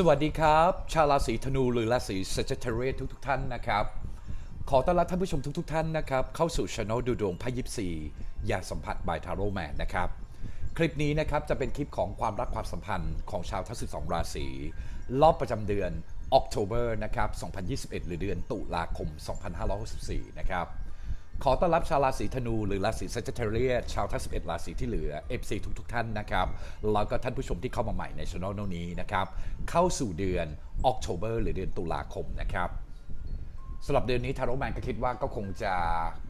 สวัสดีครับ ชาวราศีธนูหรือราศี Sagittarius ทุกทท่านนะครับ ขอต้อนรับท่านผู้ชมทุกทท่านนะครับ เข้าสู่ช anel ดูดวงพยิบสี่ยาสัมผัสบายทาโร่แมนนะครับ คลิปนี้นะครับจะเป็นคลิปของความรักความสัมพันธ์ของชาวทั้ง 12 ราศีรอบประจำเดือน October นะครับ 2021 หรือเดือนตุลาคม 2564 นะครับ ขอต้อนรับชาวราศีธนูหรือราศี Sagittarius ชาวทั้ง 11 ราศีที่เหลือ FC ทุกทท่านนะครับ แล้วก็ท่านผู้ชมที่เข้ามาใหม่ในช่องนี้นะครับ เข้าสู่เดือน October หรือเดือนตุลาคมนะครับสำหรับเดือนนี้ทาโร่แมนก็คิดว่าก็คงจะ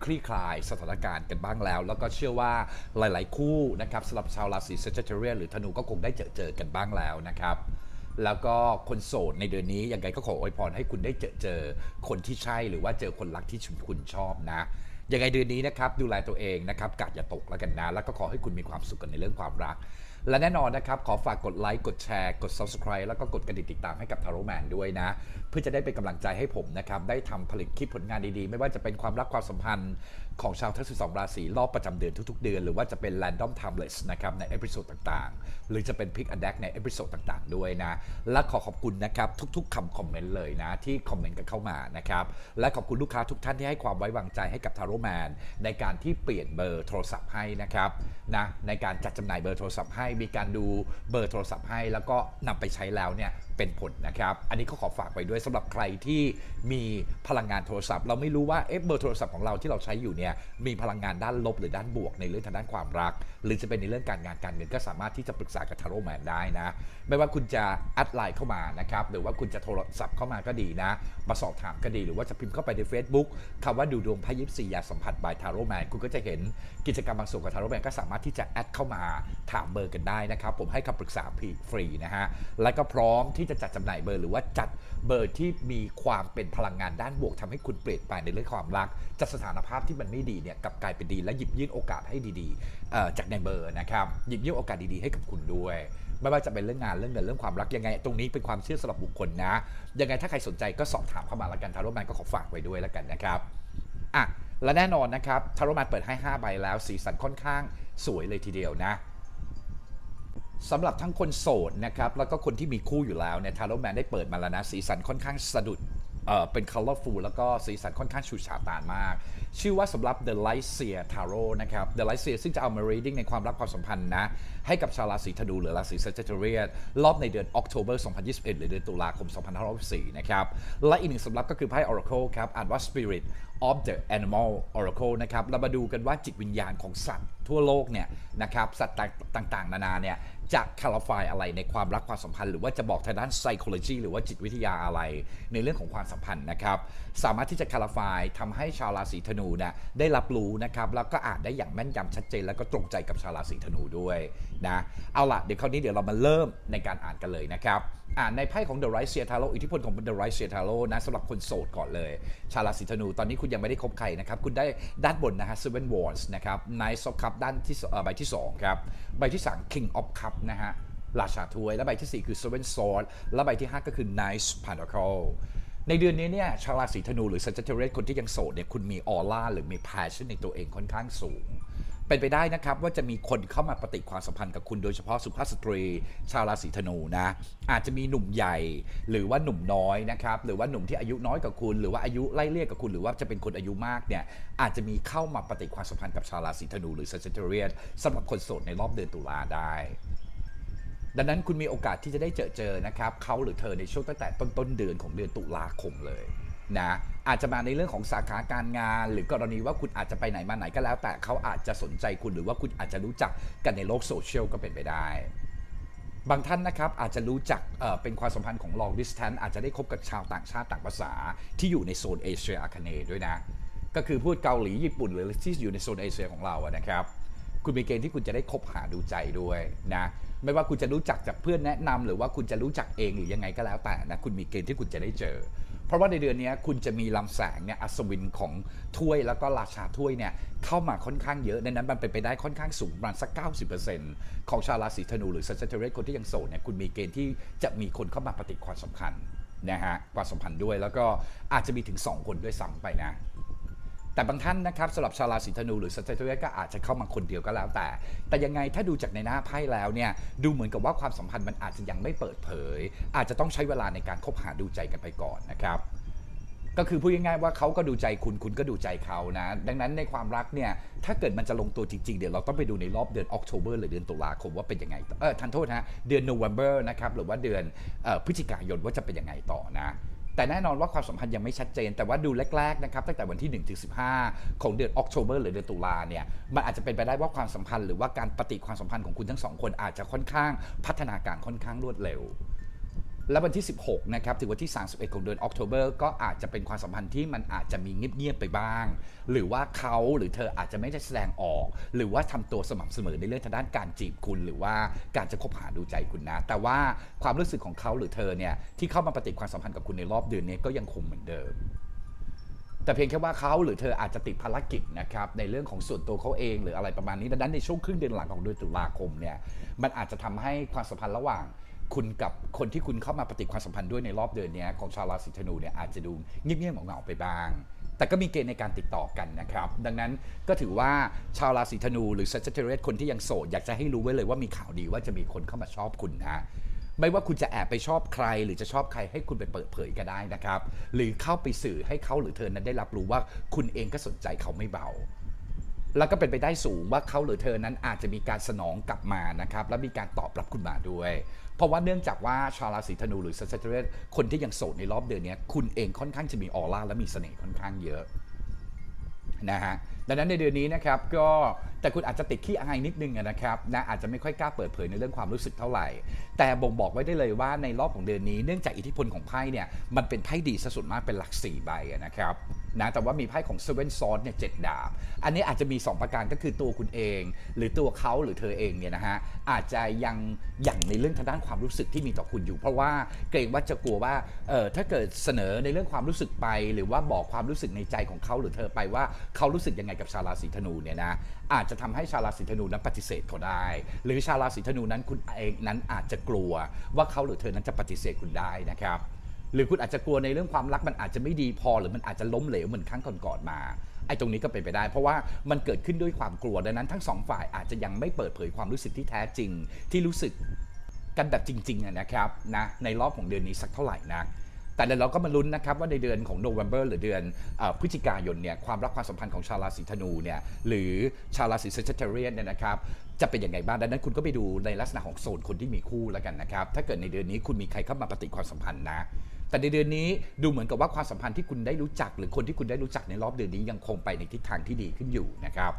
คลี่คลายสถานการณ์กันบ้างแล้ว แล้วก็เชื่อว่าหลาย ๆ คู่นะครับสำหรับชาวราศี Sagittarius หรือธนูก็คงได้เจอเจอกันบ้างแล้วนะครับ แล้วก็คนโสดในเดือนนี้ยังไงก็ขออวยพรให้คุณได้เจอเจอคนที่ใช่หรือว่าเจอคนรักที่คุณชอบนะ ยังไงเดือนนี้นะครับดูแลตัวเองนะครับกาดอย่าตกแล้วกันนะ แล้วก็ขอให้คุณมีความสุขกันในเรื่องความรัก และแน่นอนนะครับขอฝากกดไลค์กดแชร์กด Subscribe แล้วก็กดกระดิ่งติดตามให้กับทาโรแมนด้วยนะ เพื่อจะได้เป็นกำลังใจให้ผมนะครับได้ทำผลิตคลิปผลงานดีๆ ไม่ว่าจะเป็นความรักความสัมพันธ์ของชาวทั้ง 12 ราศีรอบประจำเดือนทุกๆ เดือน หรือว่าจะเป็น Random Timeless นะครับในเอพิโซดต่างๆ หรือจะเป็น Pick a Deck ในเอพิโซดต่างๆ ด้วยนะ และขอขอบคุณนะครับทุกๆคำคอมเมนต์เลยนะที่คอมเมนต์กันเข้ามานะครับและขอบคุณลูกค้าทุกท่านที่ให้ความไว้วางใจให้กับทาโรแมนในการที่เปลี่ยนเบอร์โทรศัพท์ให้นะครับนะในการจัดจำหน่ายเบอร์โทรศัพท์ให้มีการดูเบอร์โทรศัพท์ให้ แล้วก็นำไปใช้แล้วเนี่ย เป็นผลนะครับ อันนี้ก็ขอฝากไปด้วยสำหรับใครที่มีพลังงานโทรศัพท์ เราไม่รู้ว่าเอ๊ะเบอร์โทรศัพท์ของเราที่เราใช้อยู่เนี่ยมีพลังงานด้านลบหรือด้านบวกในเรื่องทางด้านความรัก หรือจะเป็นในเรื่องการงานการเงินก็สามารถที่จะปรึกษากับทาโร่แมนได้นะ ไม่ว่าคุณจะแอดไลน์เข้ามานะครับหรือว่าคุณจะโทรศัพท์เข้ามาก็ดีนะ มาสอบถามก็ดีหรือว่าจะพิมพ์เข้าไปใน Facebook คำว่าดูดวงพ่ยิบสี่ยาสัมผัสบายทาโร่แมนคุณก็จะเห็นกิจกรรมบางส่วนกับทาโร่แมนก็สามารถที่จะแอดเข้ามาถามเบอร์กันได้นะครับผมให้คำปรึกษาฟรีนะฮะและก็พร้อมที่จะจัดจำหน่ายเบอร์หรือว่าจัดเบอร์ที่มีความเป็นพลังงานด้านบวกทำให้คุณเปลี่ยนไปในเรื่องความรักจัดสถานภาพที่มันไม่ดีเนี่ยกลับกลายเป็นดีและหยิบยื่นโอกาสให้ดีๆจากในเบอร์นะครับหยิบยื่นโอกาสดีๆให้กับคุณด้วยไม่ว่าจะเป็นเรื่องงานเรื่องเงินเรื่องความรักยังไง ตรงนี้เป็นความเชื่อสำหรับบุคคลนะ ยังไงถ้าใครสนใจก็สอบถามเข้ามาแล้วกันทาโรแมนก็ขอฝากไว้ด้วยแล้วกันนะครับอะและแน่นอนนะครับทาโรแมนเปิดให้ 5 ใบแล้ว สีสันค่อนข้างสวยเลยทีเดียวนะ สำหรับทั้งคนโสดนะครับแล้วก็คนที่มีคู่อยู่แล้วเนี่ยทาโร่แมนได้เปิดมาแล้วนะสีสันค่อนข้างสะดุดเอ่อเป็น colorful แล้วก็สีสันค่อนข้างฉูดฉาดตานมาก ชื่อว่าสำหรับ The Light Seer Tarot นะครับ The Light Seer ซึ่งจะเอามา reading ในความรักความสัมพันธ์นะ ให้กับชาวราศีธนูหรือราศี Sagittarius รอบในเดือน October 2021 หรือเดือนตุลาคม 2564นะครับ และอีกหนึ่งสำหรับก็คือไพ่ Oracle ครับ อ่านว่า Spirit of the Animal Oracle นะครับ เรามาดูกันว่าจิตวิญญาณของสัตว์ทั่วโลกเนี่ยนะครับ สัตว์ต่างๆ นานาเนี่ย จะคาลฟายอะไรในความรักความสัมพันธ์หรือว่าจะบอกทางด้าน psychology หรือว่าจิตวิทยาอะไรในเรื่องของความสัมพันธ์นะครับ สามารถที่จะคาลฟายทำให้ชาวราศีธนูเนี่ยได้รับรู้นะครับแล้วก็อ่านได้อย่างแม่นยำชัดเจน แล้วก็ตรงใจกับชาวราศีธนูด้วยนะเอาล่ะเดี๋ยวคราวนี้เดี๋ยวเรามาเริ่มในการอ่านกันเลยนะครับ อ่าในไพ่ของ The Right s e a t a r o อิทธิพลของ The Right s e a t a r o นะสำหรับคนโสดก่อนเลย ชาวราศีธนู ตอนนี้คุณยังไม่ได้คบใครนะครับ คุณได้ด้านบนนะฮะ Seven Wands นะครับ Knight of Cup ด้านที่อ่อใบที่ 2 ครับ ใบที่ 3 King of Cup นะฮะราชาถ้วย และใบทีสี่ 4 คือ Seven Sword และใบที่ 5 ก็คือ Knight Pentacle ในเดือนนี้เนี่ยชาวราศีธนูหรือ Sagittarius คนที่ยังโสดเนี่ยคุณมีออร่าหรือมี passion ในตัวเองค่อนข้างสูง เป็นไปได้นะครับว่าจะมีคนเข้ามาปฏิความสัมพันธ์กับคุณโดยเฉพาะสุภาพสตรี ชาวราศีธนูนะ อาจจะมีหนุ่มใหญ่ หรือว่าหนุ่มน้อยนะครับหรือว่าหนุ่มที่อายุน้อยกว่าคุณ หรือว่าอายุไล่เลี่ยกับคุณหรือว่าจะเป็นคนอายุมากเนี่ยอาจจะมีเข้ามาปฏิความสัมพันธ์กับชาวราศีธนูหรือ Sagittarius สำหรับคนโสดในรอบเดือนตุลาได้ดังนั้นคุณมีโอกาสที่จะได้เจอเจอนะครับเขาหรือเธอในช่วงตั้งแต่ต้นต้นเดือนของเดือนตุลาคมเลย นะอาจจะมาในเรื่องของสาขาการงาน หรือกรณีว่าคุณอาจจะไปไหนมาไหนก็แล้ว แต่เขาอาจจะสนใจคุณหรือว่าคุณอาจจะรู้จักกันในโลกโซเชียลก็เป็นไปได้ บางท่านนะครับอาจจะรู้จักเเป็นความสัมพันธ์ของ long distance อาจจะได้คบกับชาวต่างชาติต่างภาษา ที่อยู่ในโซนเอเชียอาคเนย์ด้วยนะ ก็คือพูดเกาหลีญี่ปุ่นหรือที่อยู่ในโซนเอเชียของเราอะนะครับคุณมีเกณฑ์ที่คุณจะได้คบหาดูใจด้วยนะไม่ว่าคุณจะรู้จักจากเพื่อนแนะนำหรือว่าคุณจะรู้จักเองหรือยังไงก็แล้วแต่นะคุณมีเกณฑ์ที่คุณจะได้เจอ เพราะว่าในเดือนนี้คุณจะมีลำแสงเนี่ยอัศวินของถ้วยแล้วก็ราชาถ้วยเนี่ยเข้ามาค่อนข้างเยอะในนั้นมันเป็นไปได้ค่อนข้างสูงประมาณสัก 90%ของชาวราศีธนูหรือสัจเทเรสคนที่ยังโสดเนี่ยคุณมีเกณฑ์ที่จะมีคนเข้ามาปฏิความสำคัญนะฮะความสัมพันธ์ด้วยแล้วก็อาจจะมีถึง 2 คนด้วยซ้ำไปนะ แต่บางท่านนะครับสำหรับชาวราศีธนูหรือสัตว์ก็อาจจะเข้ามาคนเดียวก็แล้วแต่ แต่ยังไงถ้าดูจากในหน้าไพ่แล้วเนี่ยดูเหมือนกับว่าความสัมพันธ์มันอาจจะยังไม่เปิดเผย อาจจะต้องใช้เวลาในการคบหาดูใจกันไปก่อนนะครับก็คือพูดง่ายๆว่าเขาก็ดูใจคุณคุณก็ดูใจเขานะ ดังนั้นในความรักเนี่ยถ้าเกิดมันจะลงตัวจริงๆ เดี๋ยวเราต้องไปดูในรอบเดือนออก o b เบอร์หรือเดือนตุลาคมว่าเป็นยังไงเออทันโทษนะเดือน November นะครับหรือว่าเดือนออพฤศจิกายนว่าจะเป็นยังไงต่อนะ แต่แน่นอนว่าความสัมพันธ์ยังไม่ชัดเจน แต่ว่าดูแรกๆนะครับตั้งแต่วันที่1ถึง15 ของเดือนออกโทเบอร์หรือเดือนตุลาเนี่ยมันอาจจะเป็นไปได้ว่าความสัมพันธ์หรือว่าการปฏิความสัมพันธ์ของคุณทั้งสองคนอาจจะค่อนข้างพัฒนาการค่อนข้างรวดเร็ว และวันที่ 16 นะครับ ถึงวันที่ 31 ของเดือนออก o b เบอร์ก็อาจจะเป็นความสัมพันธ์ที่มันอาจจะมีเงียบๆไปบ้าง หรือว่าเขาหรือเธออาจจะไม่ได้แสดงออก หรือว่าทำตัวสม่ำเสมอในเรื่องทางด้านการจีบคุณ หรือว่าการจะคบหาดูใจคุณนะ แต่ว่าความรู้สึกของเขาหรือเธอเนี่ยที่เข้ามาปฏิความสัมพันธ์กับคุณในรอบเดือนนี้ก็ยังคงเหมือนเดิมแต่เพียงแค่ว่าเขาหรือเธออาจจะติดภารกิจนะครับในเรื่องของส่วนตัวเขาเองหรืออะไรประมาณนี้ดังนั้นในช่วงครึ่งเดือนหลังของเดือนตุลาคมเนี่ยมันอาจจะทำให้ความสัมพันธ์ระหว่าง คุณกับคนที่คุณเข้ามาปฏิความสัมพันธ์ด้วยในรอบเดือนนี้ของชาวราศีธนูเนี่ยอาจจะดูเงียบๆเหงาๆไปบ้าง แต่ก็มีเกณฑ์ในการติดต่อกันนะครับ ดังนั้นก็ถือว่าชาวราศีธนูหรือ Sagittarius คนที่ยังโสดอยากจะให้รู้ไว้เลยว่ามีข่าวดีว่าจะมีคนเข้ามาชอบคุณนะไม่ว่าคุณจะแอบไปชอบใคร หรือจะชอบใครให้คุณไปเปิดเผยก็ได้นะครับ หรือเข้าไปสื่อให้เขาหรือเธอนั้นได้รับรู้ว่าคุณเองก็สนใจเขาไม่เบา แล้วก็เป็นไปได้สูงว่าเขาหรือเธอนั้นอาจจะมีการสนองกลับมานะครับ และมีการตอบรับคุณมาด้วย เพราะว่าเนื่องจากว่าชาวราศีธนูหรือ Sagittarius คนที่ยังโสดในรอบเดือนนี้คุณเองค่อนข้างจะมีออร่าและมีเสน่ห์ค่อนข้างเยอะนะฮะดังนั้นในเดือนนี้นะครับก็แต่คุณอาจจะติดขี้อายนิดนึงนะครับนะอาจจะไม่ค่อยกล้าเปิดเผยในเรื่องความรู้สึกเท่าไหร่ แต่บ่งบอกไว้ได้เลยว่าในรอบของเดือนนี้เนื่องจากอิทธิพลของไพ่เนี่ยมันเป็นไพ่ดีซะส่วนมากเป็นหลัก4ใบนะครับ นะแต่ว่ามีไพ่ของ Seven Swords เนี่ยเจ็ดดาบ อันนี้อาจจะมี 2 ประการก็คือตัวคุณเอง หรือตัวเขาหรือเธอเองเนี่ยนะฮะอาจจะยังหยั่งในเรื่องทางด้านความรู้สึกที่มีต่อคุณอยู่ เพราะว่าเกรงว่าจะกลัวว่าเออถ้าเกิดเสนอในเรื่องความรู้สึกไป หรือว่าบอกความรู้สึกในใจของเขาหรือเธอไปว่าเขารู้สึกยังไงกับชาวราศีธนูเนี่ยนะอาจจะทำให้ชาวราศีธนูนั้นปฏิเสธเขาได้ หรือชาวราศีธนูนั้นคุณเองนั้นอาจจะกลัวว่าเขาหรือเธอนั้นจะปฏิเสธคุณได้นะครับ หรือคุณอาจจะกลัวในเรื่องความรักมันอาจจะไม่ดีพอ หรือมันอาจจะล้มเหลวเหมือนครั้งก่อนๆมาไอ้ตรงนี้ก็เป็นไปได้ เพราะว่ามันเกิดขึ้นด้วยความกลัวดังนั้นทั้งสองฝ่ายอาจจะยังไม่เปิดเผยความรู้สึกที่แท้จริง ที่รู้สึกกันแบบจริงๆนะครับนะในรอบของเดือนนี้สักเท่าไหร่นะแต่เดี๋ยวเราก็มาลุ้นนะครับว่าในเดือนของโนเวม ber หรือเดือนอพฤศจิกายนเนี่ยความรักความสัมพันธ์ของชาวราศีธนูเนี่ยหรือชาวราศี Sagittarius เนี่ยนะครับจะเป็นยังไงบ้างดังนั้นคุณก็ไปดูในลักษณะของโซนคนที่มีคู่แล้วกันนะครับถ้าเกิดในเดือนนี้คุณมีใครเข้ามาปฏิความสัมพันธ์นะ แต่ในเดือนนี้ดูเหมือนกับว่าความสัมพันธ์ที่คุณได้รู้จัก หรือคนที่คุณได้รู้จักในรอบเดือนนี้ยังคงไปในทิศทางที่ดีขึ้นอยู่นะครับ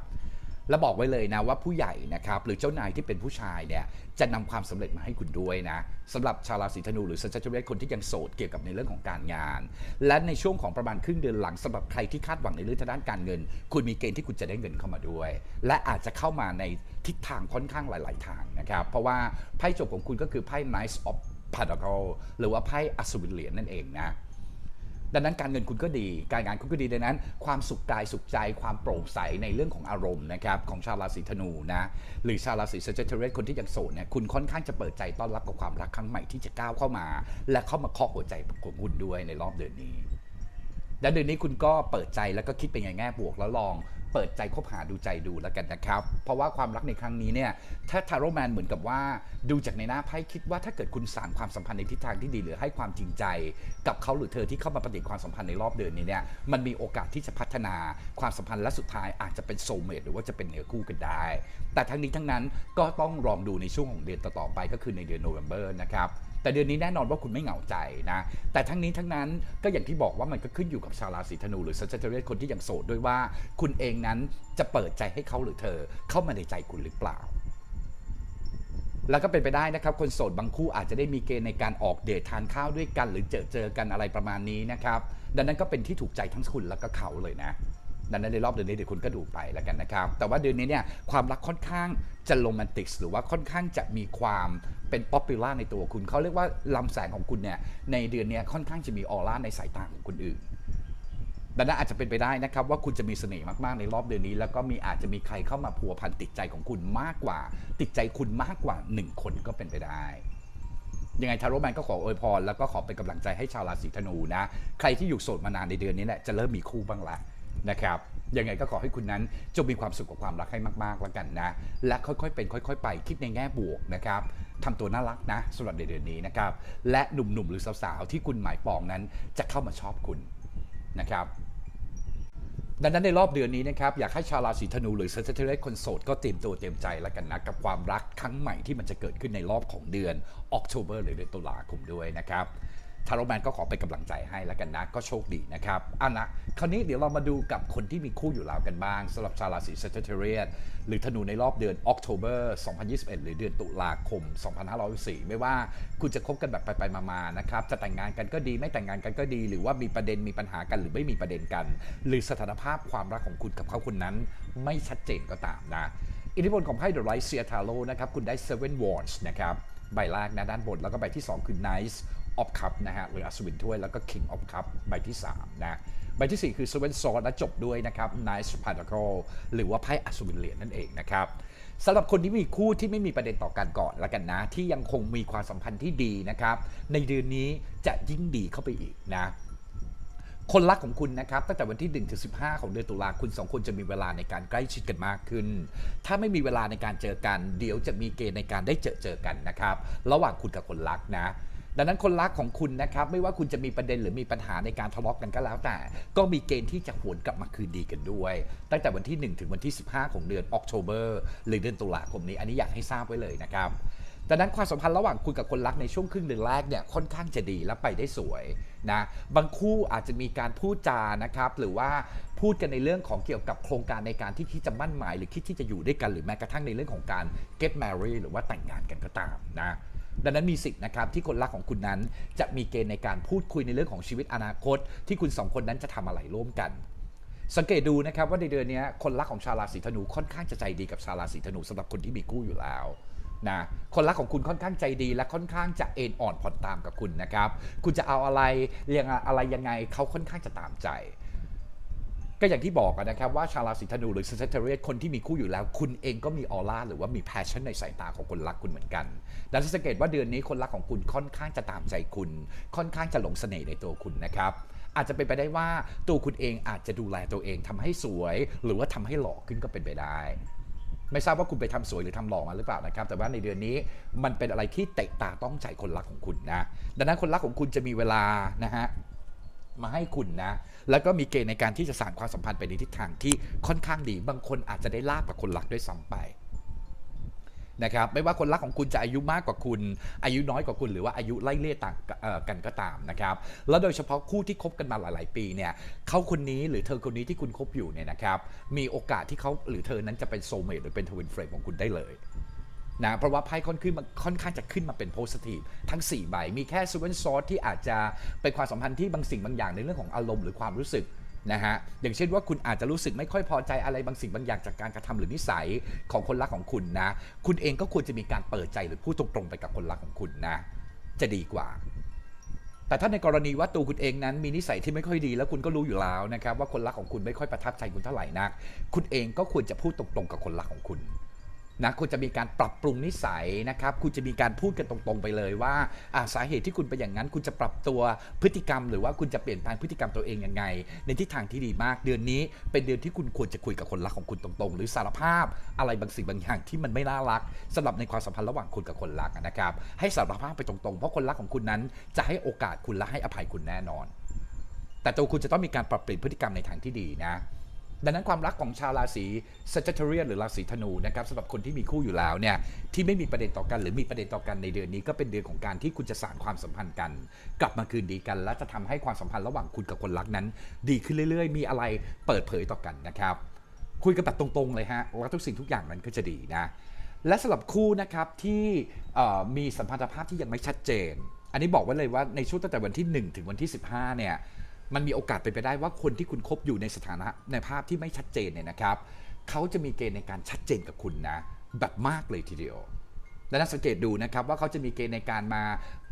และบอกไว้เลยนะว่าผู้ใหญ่นะครับหรือเจ้านายที่เป็นผู้ชายเนี่ยจะนำความสำเร็จมาให้คุณด้วยนะสำหรับชาวราศีธนูหรือ Sagittarius คนที่ยังโสดเกี่ยวกับในเรื่องของการงาน และในช่วงของประมาณครึ่งเดือนหลังสำหรับใครที่คาดหวังในเรื่องทางด้านการเงิน คุณมีเกณฑ์ที่คุณจะได้เงินเข้ามาด้วย และอาจจะเข้ามาในทิศทางค่อนข้างหลาย ๆ ทางนะครับเพราะว่าไพ่จบของคุณก็คือไพ่ Knight of Pentacle หรือว่าไพ่อัศวินเหรียญนั่นเองนะ ดังนั้นการเงินคุณก็ดี การงานคุณก็ดีดังนั้น ความสุขกายสุขใจความโปร่งใสในเรื่องของอารมณ์นะครับของชาวราศีธนูนะหรือชาวราศี Sagittarius คนที่ยังโสดเนี่ยคุณค่อนข้างจะเปิดใจต้อนรับกับความรักครั้งใหม่ที่จะก้าวเข้ามา และเข้ามาเคาะหัวใจของคุณด้วยในรอบเดือนนี้และเดือนนี้คุณก็เปิดใจแล้วก็คิดเป็นในแง่บวกแล้วลอง เปิดใจคบหาดูใจดูแล้วกันนะครับ เพราะว่าความรักในครั้งนี้เนี่ยถ้าทาโร่แมนเหมือนกับว่าดูจากในหน้าไพ่คิดว่าถ้าเกิดคุณสานความสัมพันธ์ในทิศทางที่ดีหรือให้ความจริงใจ กับเขาหรือเธอที่เข้ามาปฏิความสัมพันธ์ในรอบเดือนนี้เนี่ยมันมีโอกาสที่จะพัฒนาความสัมพันธ์และสุดท้ายอาจจะเป็นโซเมตหรือว่าจะเป็นเนื้อคู่กันได้ แต่ทั้งนี้ทั้งนั้นก็ต้องลองดูในช่วงของเดือนต่อๆไปก็คือในเดือนโนเวม ber นะครับ แต่เดือนนี้แน่นอนว่าคุณไม่เหงาใจนะ แต่ทั้งนี้ทั้งนั้นก็อย่างที่บอกว่ามันก็ขึ้นอยู่กับชาวราศีธนูหรือ Sagittarius คนที่ยังโสดด้วยว่า คุณเองนั้นจะเปิดใจให้เขาหรือเธอ เข้ามาในใจคุณหรือเปล่าแล้วก็เป็นไปได้นะครับ คนโสดบางคู่อาจจะได้มีเกณฑ์ในการออกเดททานข้าวด้วยกัน หรือเจอเจอกันอะไรประมาณนี้นะครับ ดังนั้นก็เป็นที่ถูกใจทั้งคุณแล้วก็เขาเลยนะ ดังนั้นในรอบเดือนนี้เดี๋ยวคุณก็ดูไปแล้วกันนะครับ แต่ว่าเดือนนี้เนี่ยความรักค่อนข้างจะโรแมนติกหรือว่าค่อนข้างจะมีความ เป็นป๊อปปูล่าในตัวคุณ เขาเรียกว่าลำแสงของคุณเนี่ยในเดือนนี้ค่อนข้างจะมีออร่าในสายตาของคนอื่นดังนั้นอาจจะเป็นไปได้นะครับว่าคุณจะมีเสน่ห์มากๆในรอบเดือนนี้ แล้วก็มีอาจจะมีใครเข้ามาพัวพันติดใจของคุณมากกว่า ติดใจคุณมากกว่าหนึ่งคนก็เป็นไปได้ ยังไงทาโร่แมนก็ขออวยพรแล้วก็ขอเป็นกำลังใจให้ชาวราศีธนูนะ ใครที่อยู่โสดมานานในเดือนนี้เนี่ยจะเริ่มมีคู่บ้างละนะครับ ยังไงก็ขอให้คุณนั้นจงมีความสุขกับความรักให้มากๆแล้วกันนะ และค่อยๆเป็นค่อย ๆ ไปคิดในแง่บวกนะครับทำตัวน่ารักนะสำหรับเดือนนี้นะครับและหนุ่มๆหรือสาวๆที่คุณหมายปองนั้นจะเข้ามาชอบคุณนะครับดังนั้นในรอบเดือนนี้นะครับอยากให้ชาวราศีธนูหรือ Sagittarius คนโสดก็เตรียมตัวเตรียมใจแล้วกันนะกับความรักครั้งใหม่ที่มันจะเกิดขึ้นในรอบของเดือนออก o b เบอร์หรือเดือนตุลาคมด้วยนะครับ ทาร์โรแมนก็ขอเป็นกำลังใจให้แล้วกันนะ ก็โชคดีนะครับอะนะคราวนี้เดี๋ยวเรามาดูกับคนที่มีคู่อยู่แล้วกันบ้างสำหรับชาวราศี Sagittarius หรือธนูในรอบเดือนออก o b เบอร์ 2021 หรือเดือนตุลาคม 2504ไม่ว่าคุณจะคบกันแบบไปๆมาๆนะครับจะแต่งงานกันก็ดีไม่แต่งงานกันก็ดี หรือว่ามีประเด็นมีปัญหากันหรือไม่มีประเด็นกัน หรือสถานภาพความรักของคุณกับเขาคนนั้น ไม่ชัดเจนก็ตามนะอิทธิพลของไพ่ The Right s e a t a r o นะครับคุณได้ Seven Wands นะครับใบแรกนะด้านบนแล้วก็ใบที่ 2 คือ Knight of Cup นะฮะหรืออัศวินถ้วยแล้วก็ King of Cup ใบที่3นะใบทีสี่4 คือ Seven Sword และจบด้วยนะครับ Knight Pentacle หรือว่าไพ่อัศวินเหรียญนั่นเองนะครับสำหรับคนที่มีคู่ที่ไม่มีประเด็นต่อกันก่อนแล้วกันนะ ที่ยังคงมีความสัมพันธ์ที่ดีนะครับ ในเดือนนี้จะยิ่งดีเข้าไปอีกนะคนรักของคุณนะครับตั้งแต่วันที่1ถึง15 ของเดือนตุลาคุณสองคนจะมีเวลาในการใกล้ชิดกันมากขึ้น ถ้าไม่มีเวลาในการเจอกัน เดี๋ยวจะมีเกณฑ์ในการได้เจอเจอกันนะครับ ระหว่างคุณกับคนรักนะ ดังนั้นคนรักของคุณนะครับ ไม่ว่าคุณจะมีประเด็นหรือมีปัญหาในการทะเลาะกันก็แล้วแต่ ก็มีเกณฑ์ที่จะหวนกลับมาคืนดีกันด้วย ตั้งแต่วันที่ 1 ถึงวันที่ 15 ของเดือนออกโทเบอร์หรือเดือนตุลาคมนี้ อันนี้อยากให้ทราบไว้เลยนะครับดังนั้นความสัมพันธ์ระหว่างคุณกับคนรักในช่วงครึ่งเดือนแรกเนี่ยค่อนข้างจะดีและไปได้สวยนะบางคู่อาจจะมีการพูดจานะครับหรือว่าพูดกันในเรื่องของเกี่ยวกับโครงการในการที่คิดจะมั่นหมาย หรือคิดที่จะอยู่ด้วยกันหรือแม้กระทั่งในเรื่องของการ get married หรือว่าแต่งงานกันก็ตามนะ ดังนั้นมีสิทธิ์นะครับที่คนรักของคุณนั้นจะมีเกณฑ์ในการพูดคุยในเรื่องของชีวิตอนาคต ที่คุณสองคนนั้นจะทำอะไรร่วมกัน สังเกตดูนะครับว่าในเดือนนี้คนรักของชาวราศีธนูค่อนข้างจะใจดีกับชาวราศีธนูสำหรับคนที่มีคู่อยู่แล้วนะคนรักของคุณค่อนข้างใจดีและค่อนข้างจะเอ็นอ่อนผ่อนตามกับคุณนะครับ คุณจะเอาอะไรเรียงอะไรยังไงเขาค่อนข้างจะตามใจ ก็อย่างที่บอกนะครับว่าชาวราศีธนูหรือ Sagittarius คนที่มีคู่อยู่แล้ว คุณเองก็มีออร่าหรือว่ามี passion ในสายตาของคนรักคุณเหมือนกัน ดังนั้นสังเกตว่าเดือนนี้คนรักของคุณค่อนข้างจะตามใจคุณ ค่อนข้างจะหลงเสน่ห์ในตัวคุณนะครับอาจจะเป็นไปได้ว่าตัวคุณเองอาจจะดูแลตัวเองทำให้สวย หรือว่าทำให้หล่อขึ้นก็เป็นไปได้ ไม่ทราบว่าคุณไปทำสวยหรือทำหล่อมาหรือเปล่านะครับ แต่ว่าในเดือนนี้มันเป็นอะไรที่เตะตาต้องใจคนรักของคุณนะ ดังนั้นคนรักของคุณจะมีเวลานะฮะ มาให้คุณนะ แล้วก็มีเกณฑ์ในการที่จะสานความสัมพันธ์ไปในทิศทางที่ค่อนข้างดี บางคนอาจจะได้ลาบกับคนรักด้วยซ้ำไปนะครับไม่ว่าคนรักของคุณจะอายุมากกว่าคุณ อายุน้อยกว่าคุณหรือว่าอายุไล่เลี่ยต่างกันก็ตามนะครับแล้วโดยเฉพาะคู่ที่คบกันมาหลาย ๆ ปีเนี่ยเขาคนนี้หรือเธอคนนี้ที่คุณคบอยู่เนี่ยนะครับมีโอกาสที่เขาหรือเธอนั้นจะเป็นโซเมทหรือเป็นทวินเฟรมของคุณได้เลย นะเพราะว่าไพ่ค่อนขึ้นมาค่อนข้างจะขึ้นมาเป็นโพสิทีฟทั้ง 4 ใบ มีแค่ซูเวนซอสที่อาจจะเป็นความสัมพันธ์ที่บางสิ่งบางอย่างในเรื่องของอารมณ์หรือความรู้สึกนะฮะอย่างเช่นว่าคุณอาจจะรู้สึกไม่ค่อยพอใจอะไรบางสิ่งบางอย่างจากการกระทำหรือนิสัยของคนรักของคุณนะ คุณเองก็ควรจะมีการเปิดใจหรือพูดตรงๆไปกับคนรักของคุณนะ จะดีกว่า แต่ถ้าในกรณีว่าตัวคุณเองนั้นมีนิสัยที่ไม่ค่อยดี แล้วคุณก็รู้อยู่แล้วนะครับว่าคนรักของคุณไม่ค่อยประทับใจคุณเท่าไหร่นัก คุณเองก็ควรจะพูดตรงๆกับคนรักของคุณ นะคุณจะมีการปรับปรุงนิสัยนะครับคุณจะมีการพูดกันตรงๆไปเลยว่าสาเหตุที่คุณเป็นอย่างนั้น คุณจะปรับตัวพฤติกรรม หรือว่าคุณจะเปลี่ยนแปลงพฤติกรรมตัวเองยังไง ในทิศทางที่ดีมาก เดือนนี้เป็นเดือนที่คุณควรจะคุยกับคนรักของคุณตรงๆ หรือสารภาพอะไรบางสิ่งบางอย่างที่มันไม่น่ารักสำหรับในความสัมพันธ์ระหว่างคุณกับคนรักนะครับให้สารภาพไปตรงๆ เพราะคนรักของคุณนั้น จะให้โอกาสคุณและให้อภัยคุณแน่นอน แต่ตัวคุณจะต้องมีการปรับเปลี่ยนพฤติกรรมในทางที่ดีนะ ดังนั้นความรักของชาวราศี Sagittarius หรือราศีธนูนะครับสำหรับคนที่มีคู่อยู่แล้วเนี่ยที่ไม่มีประเด็นต่อกันหรือมีประเด็นต่อกันในเดือนนี้ ก็เป็นเดือนของการที่คุณจะสานความสัมพันธ์กัน กลับมาคืนดีกัน และจะทำให้ความสัมพันธ์ระหว่างคุณกับคนรักนั้น ดีขึ้นเรื่อย ๆ มีอะไรเปิดเผยต่อกันนะครับคุยกันแบบตรงๆเลยฮะว่าทุกสิ่งทุกอย่างนั้นก็จะดีนะและสำหรับคู่นะครับที่มีสัมพันธภาพที่ยังไม่ชัดเจน อันนี้บอกไว้เลยว่าในช่วงตั้งแต่วันที่ 1 ถึงวันที่ 15เนี่ย มันมีโอกาสเป็นไปได้ว่าคนที่คุณคบอยู่ในสถานะในภาพที่ไม่ชัดเจนเนี่ยนะครับเขาจะมีเกณฑ์ในการชัดเจนกับคุณนะ แบบมากเลยทีเดียวและน่าสังเกตดูนะครับว่าเขาจะมีเกณฑ์ในการมา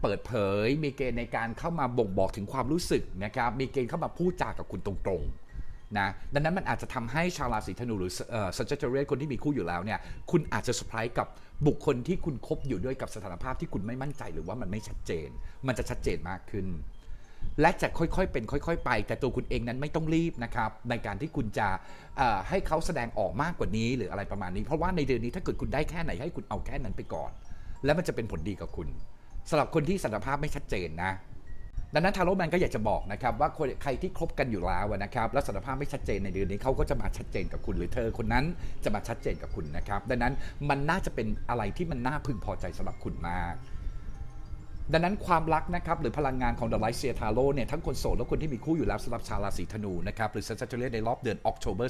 เปิดเผย มีเกณฑ์ในการเข้ามาบ่งบอกถึงความรู้สึกนะครับมีเกณฑ์เข้ามาพูดจากับคุณตรงๆนะดังนั้นมันอาจจะทำให้ชาวราศีธนูหรือเอ่อ Sagittarius คนที่มีคู่อยู่แล้วเนี่ยคุณอาจจะเซอร์ไพรส์กับบุคคลที่คุณคบอยู่ด้วยกับสถานภาพที่คุณไม่มั่นใจหรือว่ามันไม่ชัดเจน มันจะชัดเจนมากขึ้น และจะค่อยๆ เป็นค่อย ๆ ไป แต่ตัวคุณเองนั้นไม่ต้องรีบนะครับ ในการที่คุณจะให้เขาแสดงออกมากกว่านี้หรืออะไรประมาณนี้ เพราะว่าในเดือนนี้ถ้าเกิดคุณได้แค่ไหนให้คุณเอาแค่นั้นไปก่อน แล้วมันจะเป็นผลดีกับคุณสำหรับคนที่สัมภาพไม่ชัดเจนนะดังนั้นทาโร่แมนก็อยากจะบอกนะครับว่าใครที่คบกันอยู่แล้วนะครับแล้วสารภาพไม่ชัดเจนในเดือนนี้เขาก็จะมาชัดเจนกับคุณ หรือเธอคนนั้นจะมาชัดเจนกับคุณนะครับ ดังนั้นมันน่าจะเป็นอะไรที่มันน่าพึงพอใจสำหรับคุณมาก ดังนั้นความรักนะครับหรือพลังงานของ The Light s e a t a r o เนี่ยทั้งคนโสดและคนที่มีคู่อยู่แล้วสำหรับชาวราศีธนูนะครับหรือ Sagittarius ในรอบเดือน October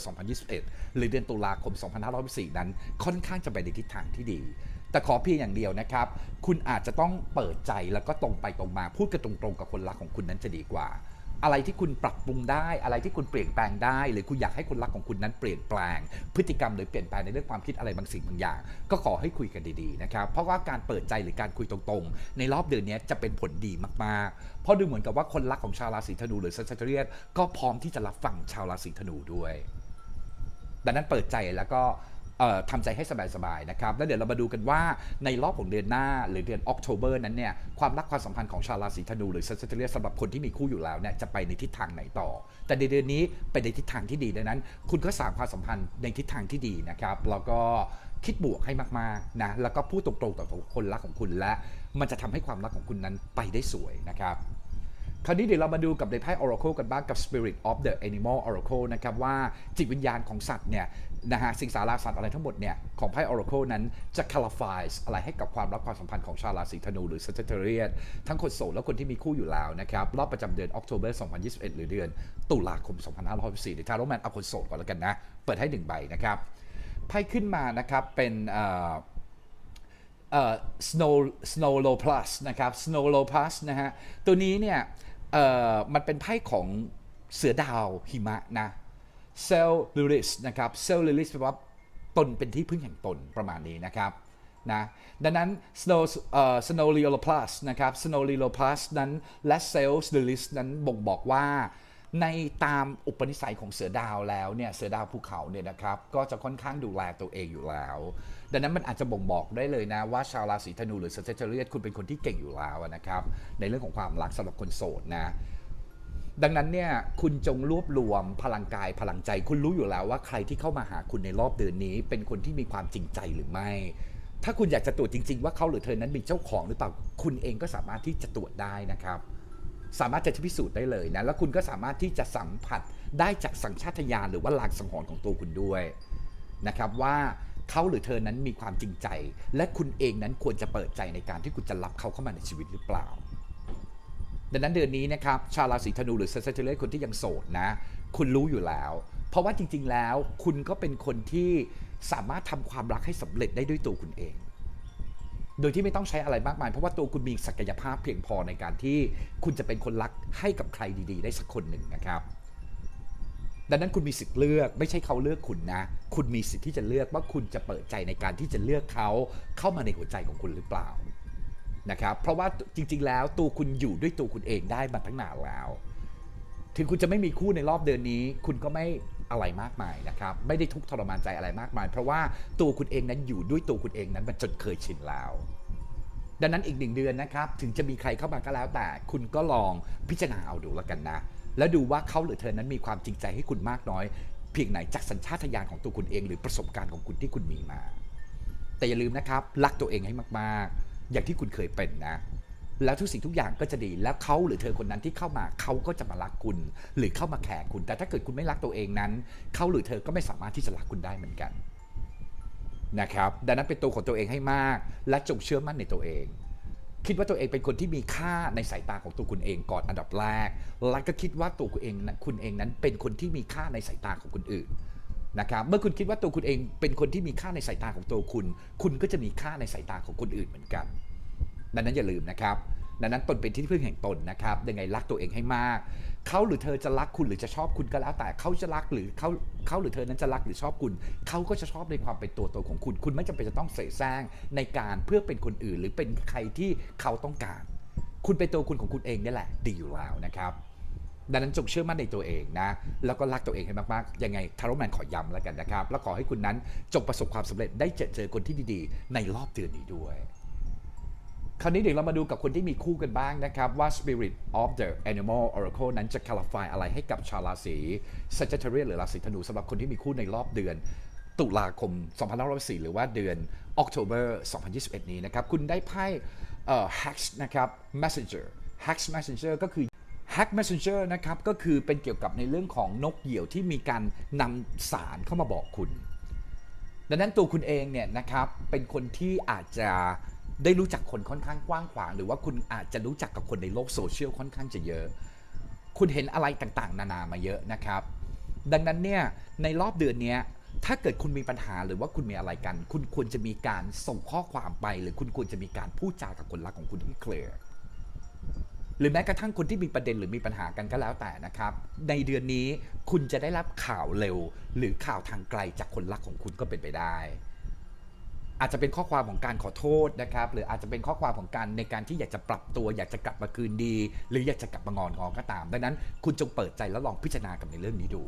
2021 หรือเดือนตุลาคม 2564 นั้นค่อนข้างจะไปในทิศทางที่ดี แต่ขอเพียงอย่างเดียวนะครับ คุณอาจจะต้องเปิดใจแล้วก็ตรงไปตรงมาพูดกันตรงๆกับคนรักของคุณนั้นจะดีกว่า อะไรที่คุณปรับปรุงได้ อะไรที่คุณเปลี่ยนแปลงได้ หรือคุณอยากให้คนรักของคุณนั้นเปลี่ยนแปลง พฤติกรรมหรือเปลี่ยนแปลงในเรื่องความคิดอะไรบางสิ่งบางอย่าง ก็ขอให้คุยกันดีๆนะครับเพราะว่าการเปิดใจหรือการคุยตรงๆ ในรอบเดือนนี้จะเป็นผลดีมากๆ เพราะดูเหมือนกับว่าคนรักของชาวราศีธนูหรือ Sagittarius ก็พร้อมที่จะรับฟังชาวราศีธนูด้วย ดังนั้นเปิดใจแล้วก็ ทำใจให้สบายๆนะครับ แล้วเดี๋ยวเรามาดูกันว่าในรอบของเดือนหน้าหรือเดือนออกโทเบอร์นั้นเนี่ยความรักความสัมพันธ์ของชาวราศีธนูหรือ Sagittarius สำหรับคนที่มีคู่อยู่แล้วเนี่ยจะไปในทิศทางไหนต่อ แต่ในเดือนนี้ไปในทิศทางที่ดีดังนั้น คุณก็สร้างความสัมพันธ์ในทิศทางที่ดีนะครับ แล้วก็คิดบวกให้มากๆนะแล้วก็พูดตรงๆต่อคนรักของคุณและ มันจะทำให้ความรักของคุณนั้นไปได้สวยนะครับ คราวนี้เดี๋ยวเรามาดูกับในไพ่ Oracle กันบ้างกับ Spirit of the Animal Oracle นะครับว่าจิตวิญญาณของสัตว์เนี่ยนะฮะสิ่งสาราสัตว์อะไรทั้งหมดเนี่ยของไพ่ Oracle นั้นจะ clarify อะไรให้กับความรักความสัมพันธ์ของชาวราศีธนูหรือ Sagittarius ทั้งคนโสดและคนที่มีคู่อยู่แล้วนะครับรอบประจำเดือน October 2021 หรือเดือน ตุลาคม 2564เดี๋ยวทาโรแมนเอาคนโสดก่อนแล้วกันนะ เปิดให้หนึ่งใบนะครับไพ่ขึ้นมานะครับเป็นเอ่อเอ่อ snow snow low plus นะครับ snow low plus นะฮะตัวนี้เนี่ย เอ่อมันเป็นไพ่ของเสือดาวหิมะนะเซลลิลิสนะครับเซลลิลิสแปลว่าตนเป็นที่พึ่งแห่งตนประมาณนี้นะครับนะดังนั้น snow เอ่อ snow l i o p l u s นะครับ snow l i o p l u s นั้นและ cell lilis นั้นบ่งบอกว่า ในตามอุปนิสัยของเสือดาวแล้วเนี่ยเสือดาวภูเขาเนี่ยนะครับก็จะค่อนข้างดูแลตัวเองอยู่แล้ว ดังนั้นมันอาจจะบ่งบอกได้เลยนะว่าชาวราศีธนูหรือ Sagittarius คุณเป็นคนที่เก่งอยู่แล้วนะครับในเรื่องของความรักสำหรับคนโสดนะดังนั้นเนี่ยคุณจงรวบรวมพลังกายพลังใจ คุณรู้อยู่แล้วว่าใครที่เข้ามาหาคุณในรอบเดือนนี้ เป็นคนที่มีความจริงใจหรือไม่ ถ้าคุณอยากจะตรวจจริง ๆ ว่าเขาหรือเธอนั้นมีเจ้าของหรือเปล่าคุณเองก็สามารถที่จะตรวจได้นะครับ สามารถจะพิสูจน์ได้เลยนะ แล้วคุณก็สามารถที่จะสัมผัสได้จากสัญชาตญาณหรือว่าลางสังหรณ์ของตัวคุณด้วยนะครับว่าเขาหรือเธอนั้นมีความจริงใจ และคุณเองนั้นควรจะเปิดใจในการที่คุณจะรับเขาเข้ามาในชีวิตหรือเปล่า ดังนั้นเดือนนี้นะครับชาวราศีธนูหรือ Sagittarius คนที่ยังโสดนะ คุณรู้อยู่แล้ว เพราะว่าจริง ๆ แล้วคุณก็เป็นคนที่สามารถทำความรักให้สำเร็จได้ด้วยตัวคุณเอง โดยที่ไม่ต้องใช้อะไรมากมาย เพราะว่าตัวคุณมีศักยภาพเพียงพอในการที่คุณจะเป็นคนรักให้กับใครดีๆ ได้สักคนหนึ่งนะครับ ดังนั้นคุณมีสิทธิ์เลือกไม่ใช่เขาเลือกคุณนะ คุณมีสิทธิ์ที่จะเลือกว่าคุณจะเปิดใจในการที่จะเลือกเขาเข้ามาในหัวใจของคุณหรือเปล่านะครับ เพราะว่าจริง ๆ แล้วตัวคุณอยู่ด้วยตัวคุณเองได้มาตั้งนานแล้ว ถึงคุณจะไม่มีคู่ในรอบเดือนนี้ คุณก็ไม่ อะไรมากมายนะครับ ไม่ได้ทุกทรมานใจอะไรมากมาย เพราะว่าตัวคุณเองนั้นอยู่ด้วยตัวคุณเองนั้นมันจนเคยชินแล้ว ดังนั้นอีกหนึ่งเดือนนะครับ ถึงจะมีใครเข้ามาก็แล้วแต่ คุณก็ลองพิจารณาเอาดูแล้วกันนะ แล้วดูว่าเขาหรือเธอนั้นมีความจริงใจให้คุณมากน้อย เพียงไหนจากสัญชาตญาณของตัวคุณเองหรือประสบการณ์ของคุณที่คุณมีมา แต่อย่าลืมนะครับรักตัวเองให้มากๆ อย่างที่คุณเคยเป็นนะ แล้วทุกสิ่งทุกอย่างก็จะดี แล้วเขาหรือเธอคนนั้นที่เข้ามาเขาก็จะมารักคุณ หรือเข้ามาแคร์คุณ แต่ถ้าเกิดคุณไม่รักตัวเองนั้นเขาหรือเธอก็ไม่สามารถที่จะรักคุณได้เหมือนกันนะครับดังนั้นเป็นตัวของตัวเองให้มาก และจงเชื่อมั่นในตัวเอง คิดว่าตัวเองเป็นคนที่มีค่าในสายตาของตัวคุณเองก่อนอันดับแรก และก็คิดว่าตัวคุณเองนั้นคุณเองนั้นเป็นคนที่มีค่าในสายตาของคนอื่นนะครับเมื่อคุณคิดว่าตัวคุณเองเป็นคนที่มีค่าในสายตาของตัวคุณ คุณก็จะมีค่าในสายตาของคนอื่นเหมือนกัน ดังนั้นอย่าลืมนะครับ ดังนั้นตนเป็นที่พึ่งแห่งตนนะครับยังไงรักตัวเองให้มาก เขาหรือเธอจะรักคุณหรือจะชอบคุณก็แล้ว แต่เขาจะรักหรือเขาเขาหรือเธอนั้นจะรักหรือชอบคุณ เขาก็จะชอบในความเป็นตัวตนของคุณ คุณไม่จำเป็นจะต้องเสแสร้งในการเพื่อเป็นคนอื่น หรือเป็นใครที่เขาต้องการ คุณเป็นตัวคุณของคุณเองนี่แหละ ดีอยู่แล้วนะครับดังนั้นจงเชื่อมั่นในตัวเองนะ แล้วก็รักตัวเองให้มากๆ ยังไงทาร์โรแมนขอย้ำแล้วกันนะครับ แล้วขอให้คุณนั้นจงประสบความสำเร็จได้เจอเจอคนที่ดีๆ ในรอบเดือนนี้ด้วย คราวนี้เดี๋ยวเรามาดูกับคนที่มีคู่กันบ้างนะครับ ว่า Spirit of the Animal Oracle นั้นจะ clarify อะไรให้กับชาวราศี Sagittarius หรือราศีธนูสำหรับคนที่มีคู่ในรอบเดือน ตุลาคม 2564หรือว่าเดือน October 2021 นี้นะครับ คุณได้ไพ่เอ่อ Hacks นะครับ Messenger Hacks Messenger ก็คือ Hack Messenger นะครับก็คือเป็นเกี่ยวกับในเรื่องของนกเหยี่ยวที่มีการนำสารเข้ามาบอกคุณ ดังนั้นตัวคุณเองเนี่ยนะครับเป็นคนที่อาจจะ ได้รู้จักคนค่อนข้างกว้างขวาง หรือว่าคุณอาจจะรู้จักกับคนในโลกโซเชียลค่อนข้างจะเยอะ คุณเห็นอะไรต่างๆ นานามาเยอะนะครับ ดังนั้นเนี่ยในรอบเดือนนี้ถ้าเกิดคุณมีปัญหาหรือว่าคุณมีอะไรกัน คุณควรจะมีการส่งข้อความไป หรือคุณควรจะมีการพูดจากับคนรักของคุณที่เคลียร์หรือแม้กระทั่งคนที่มีประเด็นหรือมีปัญหากันก็แล้วแต่นะครับ ในเดือนนี้คุณจะได้รับข่าวเร็ว หรือข่าวทางไกลจากคนรักของคุณก็เป็นไปได้ อาจจะเป็นข้อความของการขอโทษนะครับ หรืออาจจะเป็นข้อความของการในการที่อยากจะปรับตัว อยากจะกลับมาคืนดี หรืออยากจะกลับมางอนงอก็ตาม ดังนั้น คุณจงเปิดใจแล้วลองพิจารณากับในเรื่องนี้ดู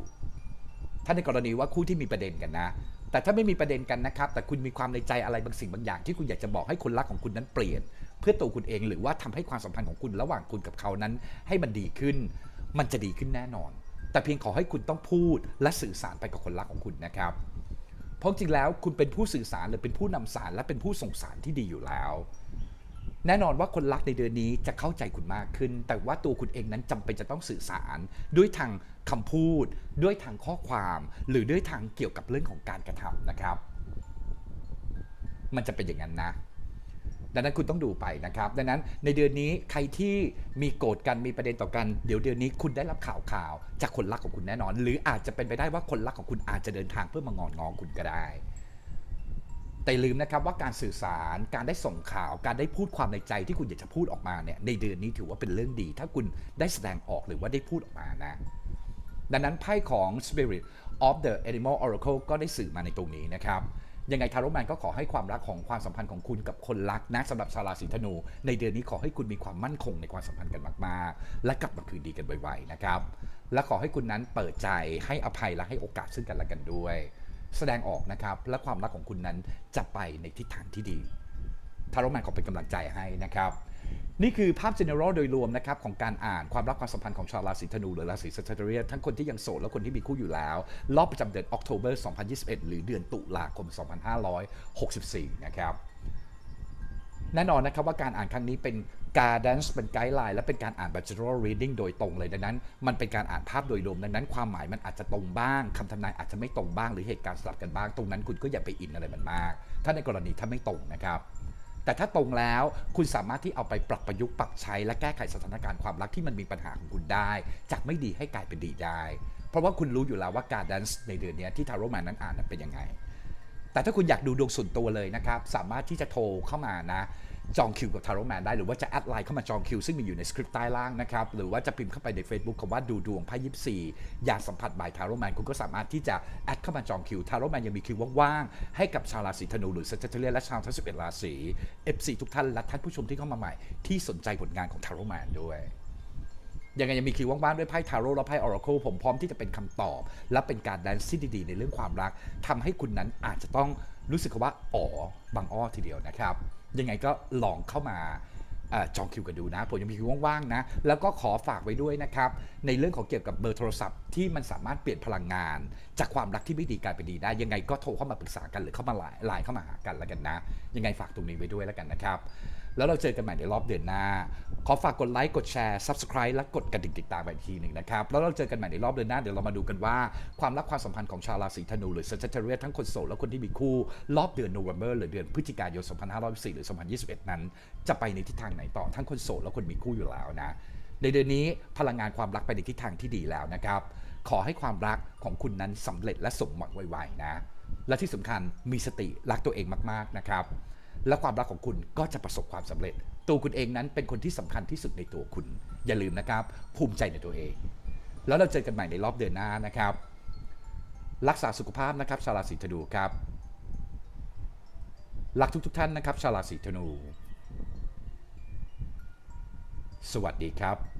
ถ้าในกรณีว่าคู่ที่มีประเด็นกันนะ แต่ถ้าไม่มีประเด็นกันนะครับ แต่คุณมีความในใจอะไรบางสิ่งบางอย่าง ที่คุณอยากจะบอกให้คนรักของคุณนั้นเปลี่ยน เพื่อตัวคุณเองหรือว่าทำให้ความสัมพันธ์ของคุณระหว่างคุณกับเขานั้น ให้มันดีขึ้น มันจะดีขึ้นแน่นอน แต่เพียงขอให้คุณต้องพูดและสื่อสารไปกับคนรักของคุณนะครับ เพราะจริงแล้วคุณเป็นผู้สื่อสารหรือเป็นผู้นำสารและเป็นผู้ส่งสารที่ดีอยู่แล้ว แน่นอนว่าคนรักในเดือนนี้จะเข้าใจคุณมากขึ้น แต่ว่าตัวคุณเองนั้นจำเป็นจะต้องสื่อสาร ด้วยทางคำพูด ด้วยทางข้อความ หรือด้วยทางเกี่ยวกับเรื่องของการกระทำนะครับ มันจะเป็นอย่างนั้นนะ ดังนั้นคุณต้องดูไปนะครับ ดังนั้นในเดือนนี้ใครที่มีโกรธกันมีประเด็นต่อกัน เดี๋ยวเดือนนี้คุณได้รับข่าวข่าวจากคนรักของคุณแน่นอน หรืออาจจะเป็นไปได้ว่าคนรักของคุณอาจจะเดินทางเพื่อมางอนงอคุณก็ได้ แต่ลืมนะครับว่าการสื่อสารการได้ส่งข่าว การได้พูดความในใจที่คุณอยากจะพูดออกมาเนี่ยในเดือนนี้ถือว่าเป็นเรื่องดี ถ้าคุณได้แสดงออกหรือว่าได้พูดออกมานะ ดังนั้นไพ่ของ Spirit of the Animal Oracle ก็ได้สื่อมาในตรงนี้นะครับ ยังไงทาโร่แมนก็ขอให้ความรักของความสัมพันธ์ของคุณกับคนรักนะสำหรับชาวราศีธนู ในเดือนนี้ขอให้คุณมีความมั่นคงในความสัมพันธ์กันมาก ๆ และกลับมาคืนดีกันไวๆนะครับ และขอให้คุณนั้นเปิดใจให้อภัยและให้โอกาสซึ่งกันและกันด้วย แสดงออกนะครับและความรักของคุณนั้นจะไปในทิศทางที่ดีทาโร่แมนขอเป็นกำลังใจให้นะครับ นี่คือภาพ general โดยรวมนะครับของการอ่านความรักความสัมพันธ์ของชาวราศีธนูหรือราศี Sagittarius ทั้งคนที่ยังโสดและคนที่มีคู่อยู่แล้ว รอบประจำเดือน October 2021 หรือเดือนตุลาคม 2564 นะครับแน่นอนนะครับว่าการอ่านครั้งนี้เป็น guidance เป็นไกด์ไลน์และเป็นการอ่านแบบ general reading โดยตรงเลยดังนั้น มันเป็นการอ่านภาพโดยรวมดังนั้น ความหมายมันอาจจะตรงบ้างคำทำนายอาจจะไม่ตรงบ้างหรือเหตุการณ์สลับกันบ้าง ตรงนั้นคุณก็อย่าไปอินอะไรมันมาก ถ้าในกรณีถ้าไม่ตรงนะครับ แต่ถ้าตรงแล้วคุณสามารถที่เอาไปปรับประยุกต์ปรับใช้และแก้ไขสถานการณ์ความรักที่มันมีปัญหาของคุณได้ จากไม่ดีให้กลายเป็นดีได้ เพราะว่าคุณรู้อยู่แล้วว่าการแดนซ์ในเดือนนี้ที่ทาโร่มนนั้นอ่านเป็นยังไง แต่ถ้าคุณอยากดูดวงส่วนตัวเลยนะครับ สามารถที่จะโทรเข้ามานะ จองคิวกับทาโรแมนได้หรือว่าจะแอดไลน์เข้ามาจองคิว ซึ่งมีอยู่ในสคริปต์ใต้ล่างนะครับ หรือว่าจะพิมพ์เข้าไปใน Facebook คำว่าดูดวงไพ่ยิปซีอยากสัมผัสบายทาโรแมนคุณก็สามารถที่จะแอดเข้ามาจองคิวทาโรแมนยังมีคิวว่างๆให้กับชาวราศีธนูหรือ Sagittarius และชาวทั้ง11ราศี FC ทุกท่านและท่านผู้ชมที่เข้ามาใหม่ ที่สนใจผลงานของทาโรแมนด้วยยังไงยังมีคิวว่างๆด้วยไพ่ทาโร่และไพ่ออราเคิลผมพร้อมที่จะเป็นคำตอบ และเป็นการแดนซี่ดีๆ ในเรื่องความรักทำให้คุณนั้นอาจจะต้องรู้สึกว่าอ๋อบางอ้อทีเดียวนะครับ ยังไงก็ลองเข้ามาจองคิวกันดูนะ ผมยังมีคิวว่างๆนะ แล้วก็ขอฝากไว้ด้วยนะครับ ในเรื่องของเกี่ยวกับเบอร์โทรศัพท์ที่มันสามารถเปลี่ยนพลังงาน จากความรักที่ไม่ดีกลายเป็นดีได้ ยังไงก็โทรเข้ามาปรึกษากันหรือเข้ามาไลน์ไลน์เข้ามาหากันแล้วกันนะ ยังไงฝากตรงนี้ไว้ด้วยแล้วกันนะครับ แล้วเราเจอกันใหม่ในรอบเดือนหน้า ขอฝากกดไลค์กดแชร์ Subscribe และกดกระดิ่งติดตามไปอีกทีหนึ่งนะครับ แล้วเราเจอกันใหม่ในรอบเดือนหน้า เดี๋ยวเรามาดูกันว่าความรักความสัมพันธ์ของชาวราศีธนูหรือ Sagittarius ทั้งคนโสดและคนที่มีคู่ รอบเดือน November หรือเดือนพฤศจิกายน 2564หรือ 2021 นั้น จะไปในทิศทางไหนต่อทั้งคนโสดและคนมีคู่อยู่แล้วนะในเดือนนี้พลังงานความรักไปในทิศทางที่ดีแล้วนะครับ ขอให้ความรักของคุณนั้นสำเร็จและสมหวังไวๆนะ และที่สำคัญมีสติรักตัวเองมากๆนะครับ และความรักของคุณก็จะประสบความสำเร็จ ตัวคุณเองนั้นเป็นคนที่สำคัญที่สุดในตัวคุณ อย่าลืมนะครับ ภูมิใจในตัวเอง แล้วเราเจอกันใหม่ในรอบเดือนหน้านะครับ รักษาสุขภาพนะครับ ชาวราศีธนูครับรักทุกๆท่านนะครับ ชาวราศีธนู สวัสดีครับ